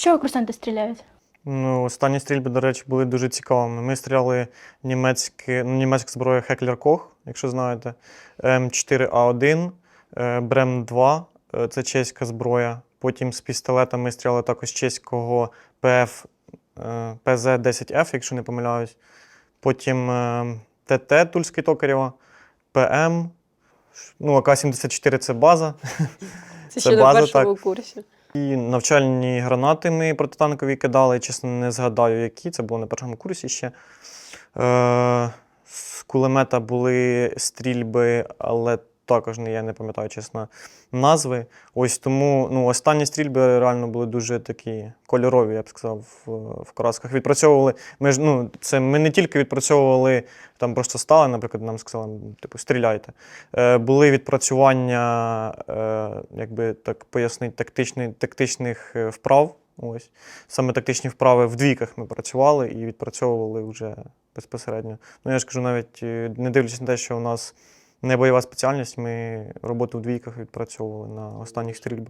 З чого курсанти стріляють? Ну, останні стрільби, до речі, були дуже цікавими. Ми стріляли німецькі, ну, німецька зброя Heckler Koch, якщо знаєте, М4А1, е, Брем 2, е, це чеська зброя. Потім з пістолета ми стріляли також чеського ПФ е, ПЗ-10Ф, якщо не помиляюсь. Потім ТТ Тульський Токарєва, ПМ. Ну, АК-74 це база. Це Це ще на база, першому курсі. І навчальні гранати ми протитанкові кидали, чесно, не згадаю, які. Це було на першому курсі ще. Е, з кулемета були стрільби, але також не, я не пам'ятаю, чесно, назви. Ось тому ну, останні стрільби реально були дуже такі кольорові, я б сказав, в, в красках. Відпрацьовували. Ми ж ну, це ми не тільки відпрацьовували, там просто стали, наприклад, нам сказали, типу, стріляйте. Е, були відпрацювання, е, як би так пояснити, тактичний, тактичних е, вправ. Ось. Саме тактичні вправи в двійках ми працювали і відпрацьовували вже безпосередньо. Ну, я ж кажу, навіть е, не дивлячись на те, що у нас не бойова спеціальність, ми роботу в двійках відпрацьовували на останніх стрільбах.